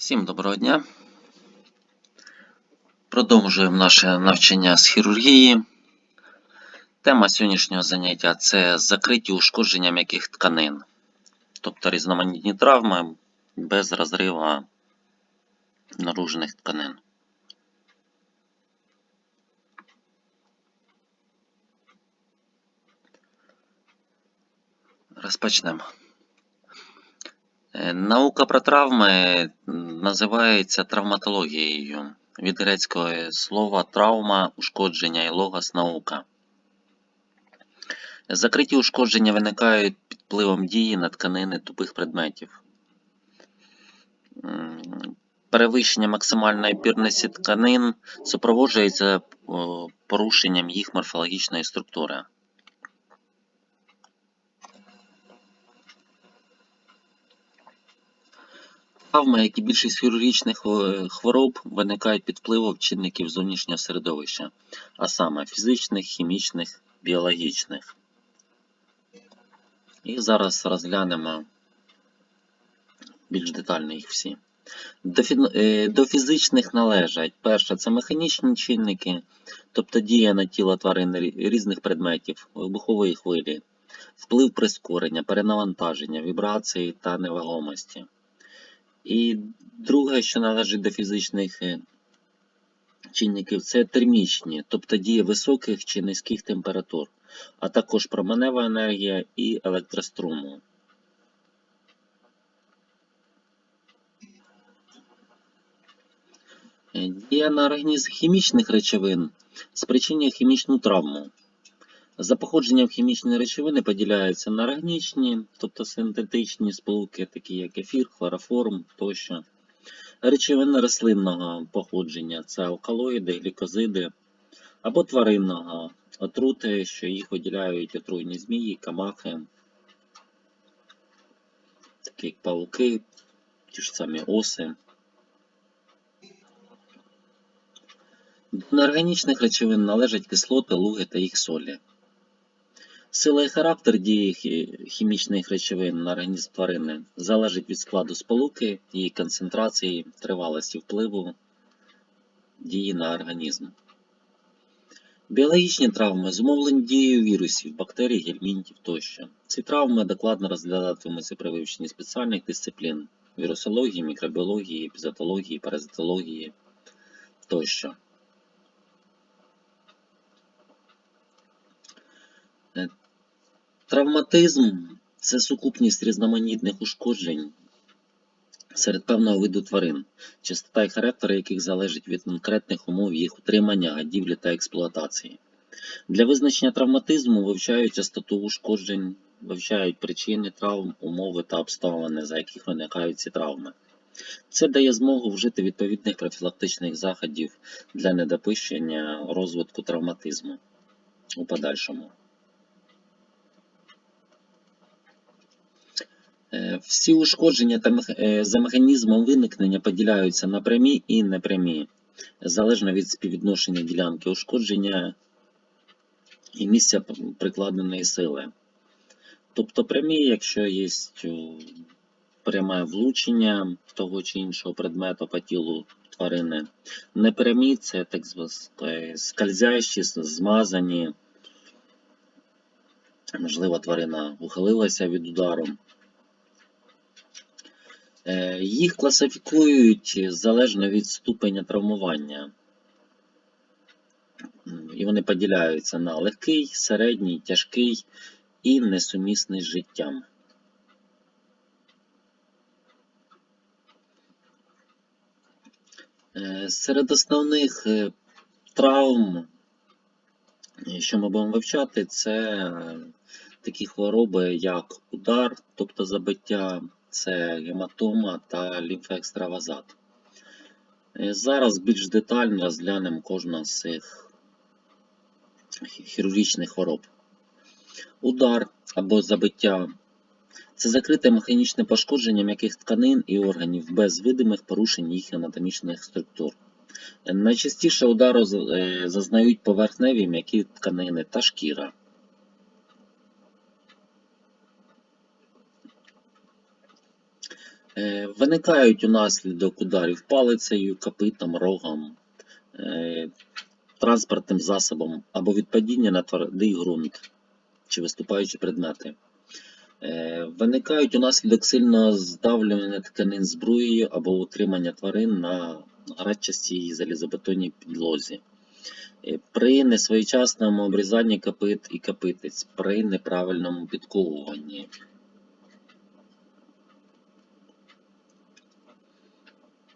Всім доброго дня. Продовжуємо наше навчання з хірургії. Тема сьогоднішнього заняття це закриті ушкодження м'яких тканин, тобто різноманітні травми без розрива наружних тканин. Розпочнемо. Е, Наука про травми називається травматологією від грецького слова травма, ушкодження і логос наука. Закриті ушкодження виникають під впливом дії на тканини тупих предметів. Перевищення максимальної пірності тканин супроводжується порушенням їх морфологічної структури. Травми, як і більшість хірургічних е, хвороб, виникають під впливом чинників зовнішнього середовища, а саме фізичних, хімічних, біологічних. І зараз розглянемо більш детально їх всі. До, е, фізичних належать перше це механічні чинники, тобто дія на тіло тварин різних предметів, вибухової хвилі, вплив прискорення, перенавантаження, вібрації та невагомості. І друге, що належить до фізичних е, чинників, це термічні, тобто дія високих чи низьких температур, а також променева енергія і електроструму. Е, Дія на організм хімічних речовин спричинює хімічну травму. За походженням хімічні речовини поділяються на органічні, тобто синтетичні сполуки, такі як ефір, хлороформ тощо. Речовини рослинного походження це алкалоїди, глікозиди або тваринного отрути, що їх виділяють отруйні змії, камахи, такі як павуки, ті ж самі оси. До неорганічних речовин належать кислоти, луги та їх солі. Сила і характер дії хімічних речовин на організм тварини залежить від складу сполуки, її концентрації, тривалості впливу дії на організм. Біологічні травми зумовлені дією вірусів, бактерій, гельмінтів тощо. Ці травми докладно розглядатимуться при вивченні спеціальних дисциплін вірусології, мікробіології, епізотології, паразитології тощо. Травматизм це сукупність різноманітних ушкоджень серед певного виду тварин, частота і характер яких залежить від конкретних умов їх утримання, гадівлі та експлуатації. Для визначення травматизму вивчають частоту ушкоджень, вивчають причини травм, умови та обставини, за яких виникають ці травми. Це дає змогу вжити відповідних профілактичних заходів для недопущення розвитку травматизму у подальшому. Всі ушкодження та е, за механізмом виникнення поділяються на прямі і непрямі, залежно від співвідношення ділянки ушкодження і місця прикладеної сили. Тобто прямі, якщо є пряме влучення того чи іншого предмету по тілу тварини. Непрямі це так скользящі, змазані. Можливо, тварина ухилилася від удару. Е, Їх класифікують залежно від ступеня травмування. І вони поділяються на легкий, середній, тяжкий і несумісний з життям. Е, Серед основних е, травм, що ми будемо вивчати, це такі хвороби, як удар, тобто забиття, це гематома та лімфоекстравазат. Е, Зараз більш детально розглянемо кожну з цих хірургічних хвороб. Удар або забиття це закрите механічне пошкодження м'яких тканин і органів без видимих порушень їх анатомічних структур. Е, Найчастіше удару е, зазнають поверхневі м'які тканини та шкіра. Виникають унаслідок ударів палицею, копитом, рогом, е, транспортним засобом або від падіння на твердий ґрунт чи виступаючі предмети. Е, Виникають унаслідок сильного здавлювання тканин зброєю або утримання тварин на градчастій залізобетонній підлозі. Е, При несвоєчасному обрізанні копит і копитець, при неправильному підковуванні.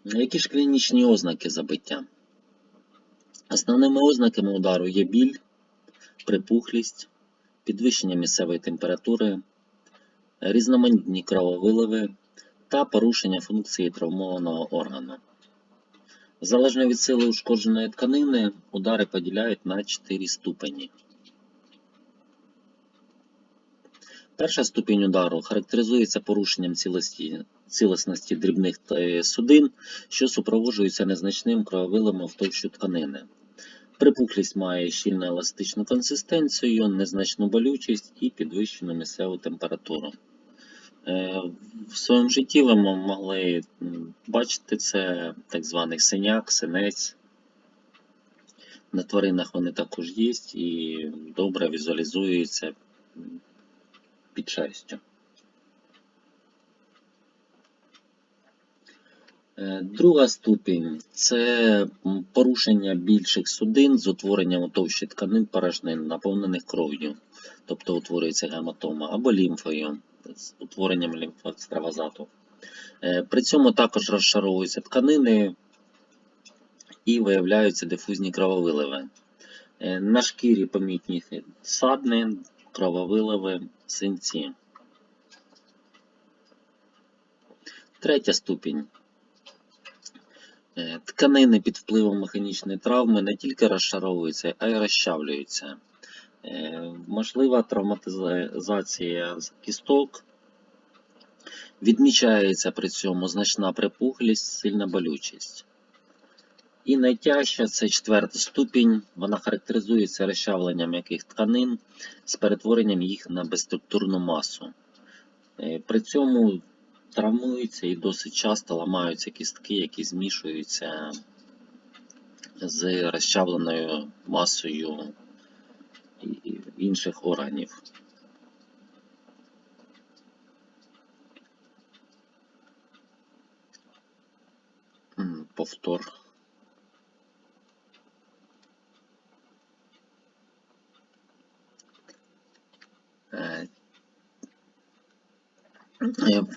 Які ж клінічні ознаки забиття? Основними ознаками удару є біль, припухлість, підвищення місцевої температури, різноманітні крововиливи та порушення функції травмованого органу. Залежно від сили ушкодженої тканини, удари поділяють на 4 ступені. Перша ступінь удару характеризується порушенням цілісності дрібних е, судин, що супроводжуються незначним крововилами в товщу тканини. Припухлість має щільно еластичну консистенцію, незначну болючість і підвищену місцеву температуру. Е, В своєму житті ви могли бачити це так званий синяк, синець. На тваринах вони також є і добре візуалізуються під шерстю. Е, Друга ступінь це порушення більших судин з утворенням у товщі тканин порожнин, наповнених кров'ю, тобто утворюється гематома, або лімфою з утворенням лімфоекстравазату. Е, При цьому також розшаровуються тканини і виявляються дифузні крововиливи. Е, На шкірі помітні садни, крововиливи, синці. Третя ступінь. Е, Тканини під впливом механічної травми не тільки розшаровуються, а й розчавлюються. Е, Можлива травматизація кісток. Відмічається при цьому значна припухлість, сильна болючість. І найтяжча це четверта ступінь. Вона характеризується розчавленням м'яких тканин з перетворенням їх на безструктурну масу. Е, При цьому травмуються і досить часто ламаються кістки, які змішуються з розчавленою масою інших органів. Повтор.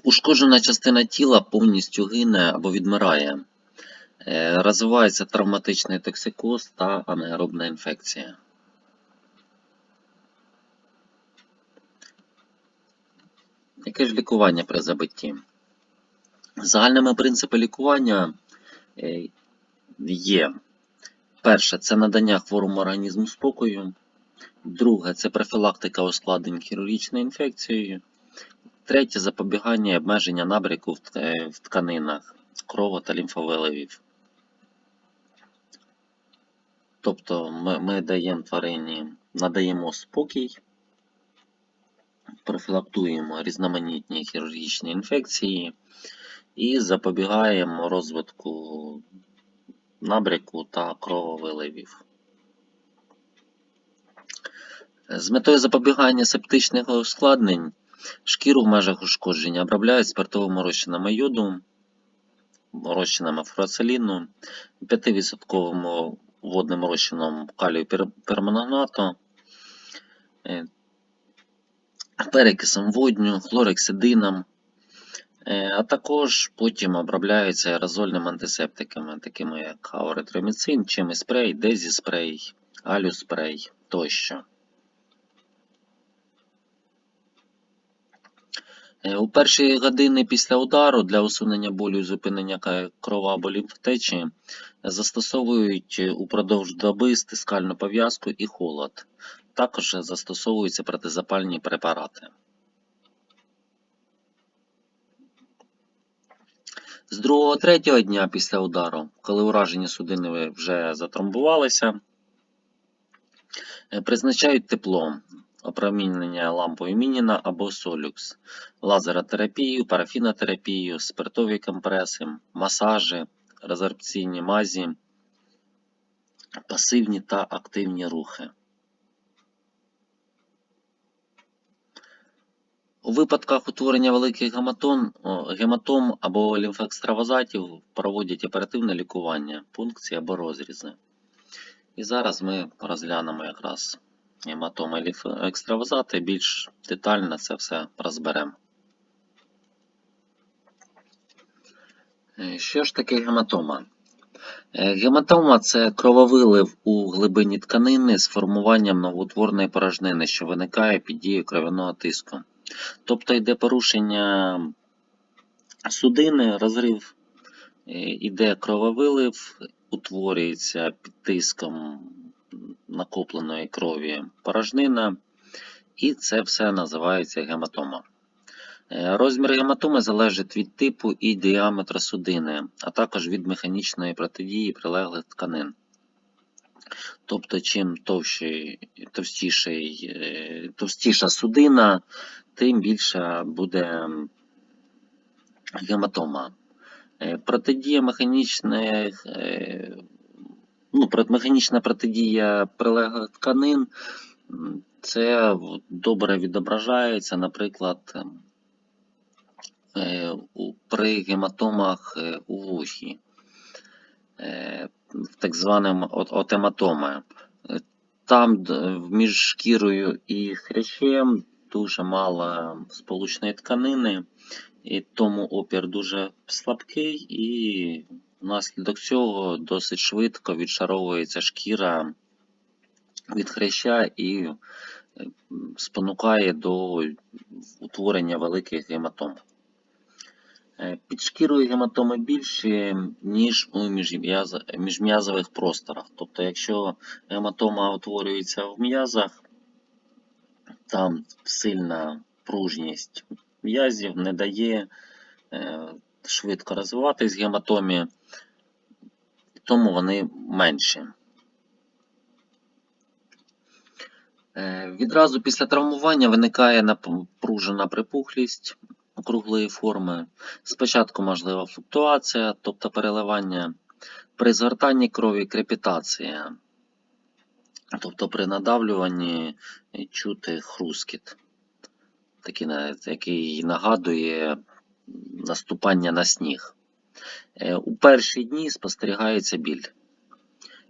Ушкоджена частина тіла повністю гине або відмирає. Е, Розвивається травматичний токсикоз та анаеробна інфекція. Яке ж лікування при забитті? Загальними принципи лікування е, є. Перше це надання хворому організму спокою. Друге це профілактика ускладнень хірургічною інфекцією. Третє запобігання і обмеження набряку в тканинах крово та лімфовиливів. Тобто ми, ми даємо тварині, надаємо спокій, профілактуємо різноманітні хірургічні інфекції і запобігаємо розвитку набряку та крововиливів. З метою запобігання септичних ускладнень шкіру в межах ушкодження обробляють спиртовими розчинами йоду, розчинами фурацеліну, 5% водним розчином калію пер- перманганату, е, перекисом водню, хлорексидином, е, а також потім обробляються аерозольними антисептиками, такими як ауретроміцин, чимиспрей, дезіспрей, алюспрей тощо. У перші години після удару для усунення болю і зупинення ка- крова або лімфтечі застосовують е, упродовж доби стискальну пов'язку і холод. Також застосовуються протизапальні препарати. З другого-третього дня після удару, коли уражені судини вже затромбувалися, е, призначають тепло. Опромінення лампою Мініна або Солюкс, лазеротерапію, парафінотерапію, спиртові компреси, масажі, резорбційні мазі, пасивні та активні рухи. У випадках утворення великих гематом, гематом або лімфоекстравазатів проводять оперативне лікування, пункції або розрізи. І зараз ми розглянемо якраз гематоми і більш детально це все розберемо. Е, Що ж таке гематома? Е, Гематома це крововилив у глибині тканини з формуванням новоутворної порожнини, що виникає під дією кров'яного тиску. Тобто йде порушення судини, розрив, е, іде крововилив, утворюється під тиском накопленої крові порожнина, і це все називається гематома. Е, Розмір гематоми залежить від типу і діаметру судини, а також від механічної протидії прилеглих тканин. Тобто, чим товщий, е, товстіша судина, тим більша буде гематома. Е, Протидія механічних, ну, механічна протидія прилеглих тканин, це добре відображається, наприклад, ем, е, при гематомах е, у вухі, е, в так званим от- отематоми. Е, Там між шкірою і хрящем дуже мало сполучної тканини, і тому опір дуже слабкий, і внаслідок цього досить швидко відшаровується шкіра від хряща і е, спонукає до утворення великих гематом. Е, Під шкірою гематоми більші, ніж у міжм'язових просторах. Тобто, якщо гематома утворюється в м'язах, там сильна пружність м'язів не дає е, швидко розвиватись гематомі, тому вони менші. Е, Відразу після травмування виникає напружена припухлість округлої форми. Спочатку можлива флуктуація, тобто переливання, при згортанні крові крепітація, тобто при надавлюванні чути хрускіт, такий, який нагадує наступання на сніг. Е, У перші дні спостерігається біль.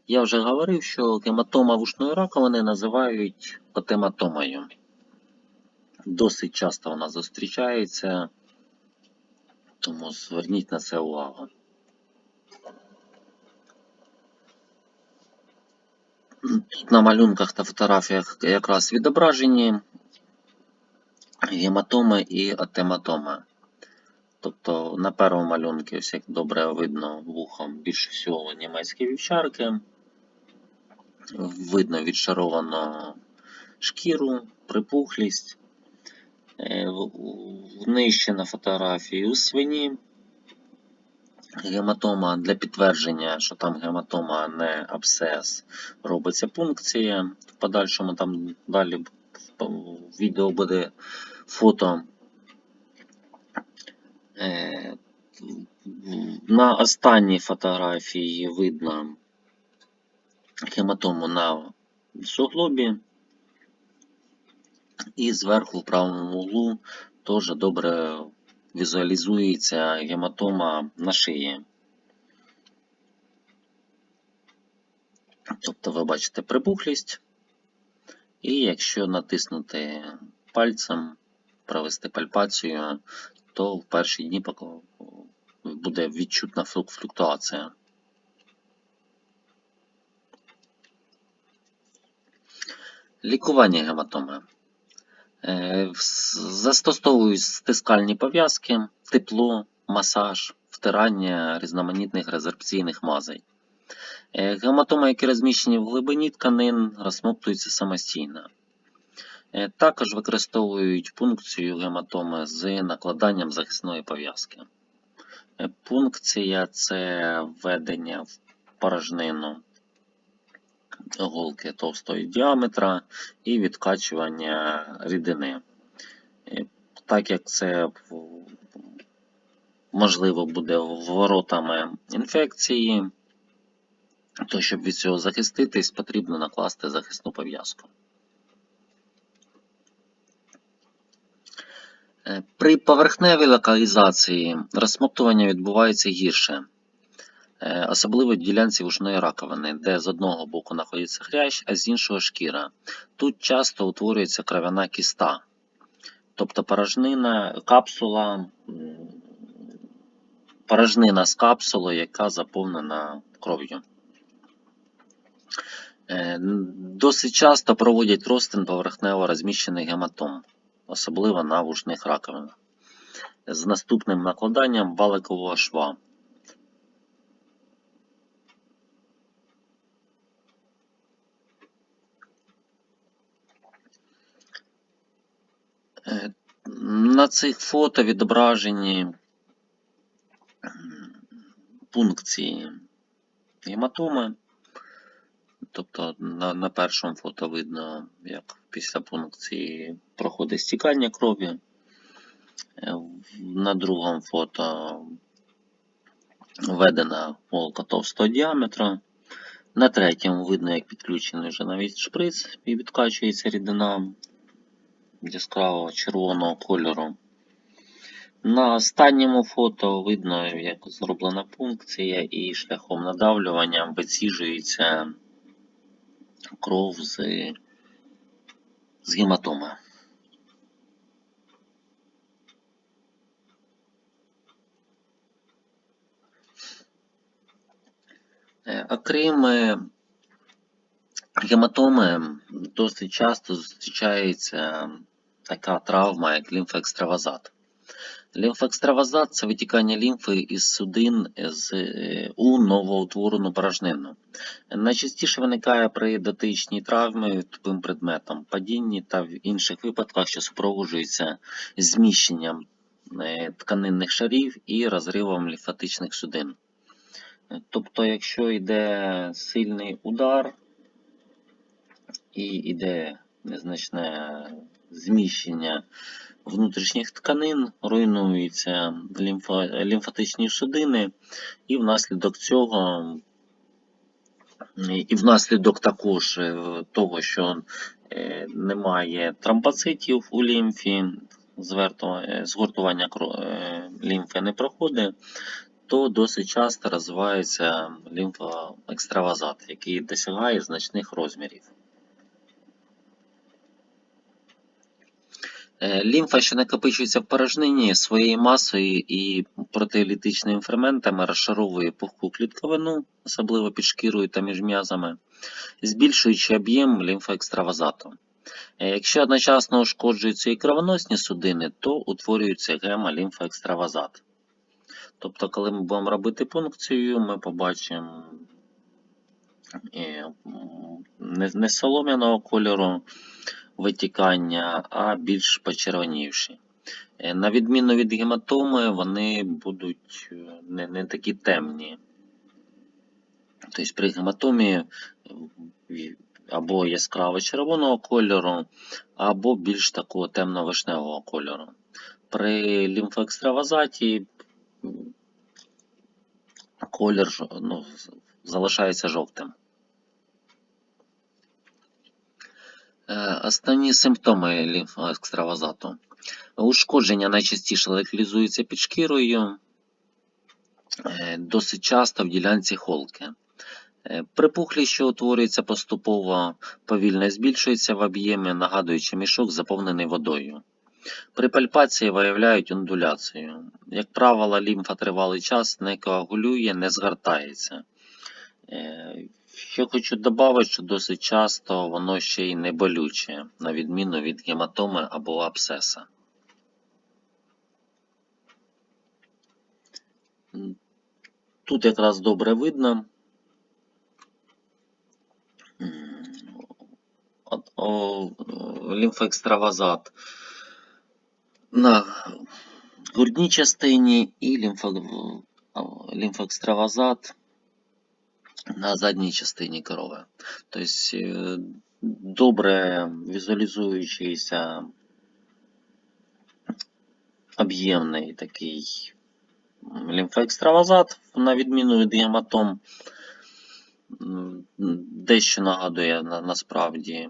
Я вже говорив, що гематома вушної раковини називають отематомою. Досить часто вона зустрічається, тому зверніть на це увагу. Тут на малюнках та фотографіях якраз відображені гематоми і атематоми. Тобто на першому малюнку, ось як добре видно вухом, більше всього німецькі вівчарки. Видно відшаровано шкіру, припухлість. Е, Нижче на фотографії у свині гематома для підтвердження, що там гематома, а не абсцес, робиться пункція. В подальшому там далі в відео буде фото. Е, На останній фотографії видно гематому на суглобі. І зверху в правому углу теж добре візуалізується гематома на шиї. Тобто ви бачите припухлість, і якщо натиснути пальцем, провести пальпацію, то в перші дні буде відчутна флук- флуктуація. Лікування гематоми. Е, Застосовують стискальні пов'язки, тепло, масаж, втирання різноманітних резорбційних мазей. Е, Гематоми, які розміщені в глибині тканин, розсмоктуються самостійно. Е, Також використовують пункцію гематоми з накладанням захисної пов'язки. Е, Пункція це введення в порожнину голки товстої діаметра і відкачування рідини. Е, Так як це можливо буде воротами інфекції, то щоб від цього захиститись, потрібно накласти захисну пов'язку. При поверхневій локалізації розсмоктування відбувається гірше, е, особливо в ділянці вушної раковини, де з одного боку знаходиться хрящ, а з іншого шкіра. Тут часто утворюється кров'яна кіста, тобто порожнина, капсула, порожнина з капсулою, яка заповнена кров'ю. Е, Досить часто проводять розтин поверхнево розміщених гематом, особливо на вушних з наступним накладанням валикового шва. Е, На цих фото відображені пункції гематоми. Тобто на, на першому фото видно, як після пункції проходить стікання крові. Е, На другому фото введена голка товстого діаметра. На третьому видно, як підключений вже навіть шприц і відкачується рідина яскравого червоного кольору. На останньому фото видно, як зроблена пункція і шляхом надавлювання виціжується кров з, з гематоми. Е, Окрім е, гематоми, досить часто зустрічається така травма, як лімфоекстравазат. Лімфоекстравазат це витікання лімфи із судин з, е, у новоутворену порожнину. Найчастіше виникає при дотичній травмі тупим предметом, падінні та в інших випадках, що супроводжується зміщенням е, тканинних шарів і розривом лімфатичних судин. Тобто, якщо йде сильний удар і йде незначне зміщення внутрішніх тканин, руйнуються лімфа, лімфатичні судини, і внаслідок цього, і внаслідок також е, того, що е, немає тромбоцитів у лімфі, е, згортування лімфи не проходить, то досить часто розвивається лімфоекстравазат, який досягає значних розмірів. Лімфа, що накопичується в порожнині своєю масою і протеолітичними ферментами, розшаровує пухку клітковину, особливо під шкірою та між м'язами, збільшуючи об'єм лімфоекстравазату. Е, Якщо одночасно ушкоджуються і кровоносні судини, то утворюється гемолімфоекстравазат. Тобто, коли ми будемо робити пункцію, ми побачимо е, не солом'яного кольору витікання, а більш почервонівші. Е, На відміну від гематоми, вони будуть е, не, не такі темні. Тобто при гематомі е, або яскраво червоного кольору, або більш такого темно-вишневого кольору. При лімфоекстравазаті колір ну, залишається жовтим. Основні симптоми лімфоекстравазату. Ушкодження найчастіше локалізується під шкірою, е, досить часто в ділянці холки. Е, Припухлість, що утворюється поступово, повільно збільшується в об'ємі, нагадуючи мішок, заповнений водою. При пальпації виявляють ондуляцію. Як правило, лімфа тривалий час не коагулює, не згортається. Ще хочу додати, що досить часто воно ще й не болюче, на відміну від гематоми або абсцеса. М, Тут якраз добре видно. лімфоекстравазат на грудній частині і лімфоекстравазат на задній частині корови. Тобто е, добре візуалізуючийся об'ємний такий лімфоекстравазат, на відміну від гематом, дещо нагадує насправді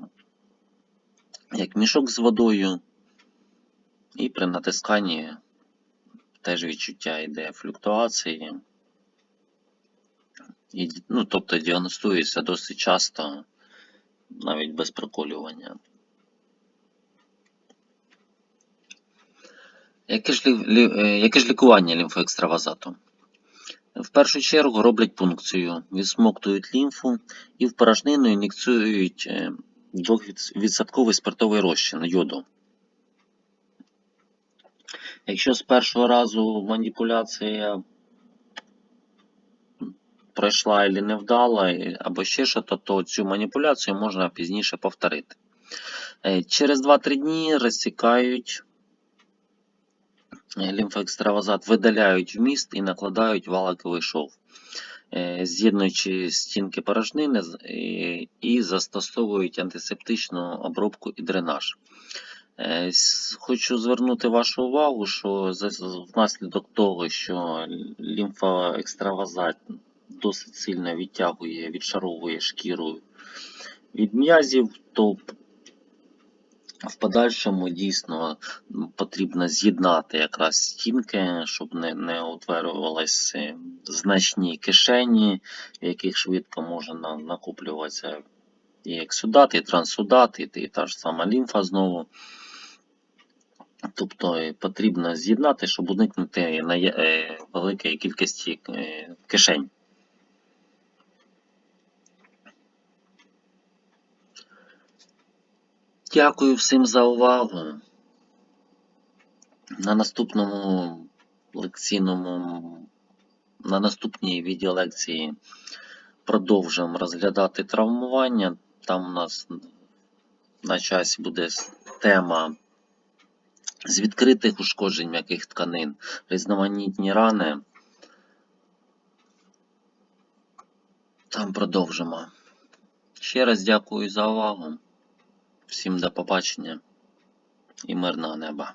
як мішок з водою, і при натисканні теж відчуття йде флюктуації. І, ну, тобто діагностується досить часто, навіть без проколювання. Яке ж, е, яке ж лікування лімфоекстравазату? В першу чергу роблять пункцію, відсмоктують лімфу і в порожнину ін'єкціюють е, 2% спиртовий розчин йоду. Якщо з першого разу маніпуляція пройшла і не вдала, або ще що, то, цю маніпуляцію можна пізніше повторити. Е, Через 2-3 дні розсікають е, лімфоекстравазат, видаляють вміст і накладають валиковий шов, е, з'єднуючи стінки порожнини і- застосовують антисептичну обробку і дренаж. Хочу звернути вашу увагу, що внаслідок того, що лімфоекстравазат досить сильно відтягує, відшаровує шкіру від м'язів, то в подальшому дійсно потрібно з'єднати якраз стінки, щоб не, не утворювалися значні кишені, в яких швидко може накоплюватися і ексудат, і трансудат, і, та ж сама лімфа знову. Тобто е, потрібно з'єднати, щоб уникнути е, великої кількості е, кишень. Дякую всім за увагу. На наступному лекційному, на наступній відеолекції продовжуємо розглядати травмування. Там у нас на часі буде тема з відкритих ушкоджень м'яких тканин, різноманітні рани. Там продовжимо. Ще раз дякую за увагу. Всім до побачення і мирного неба.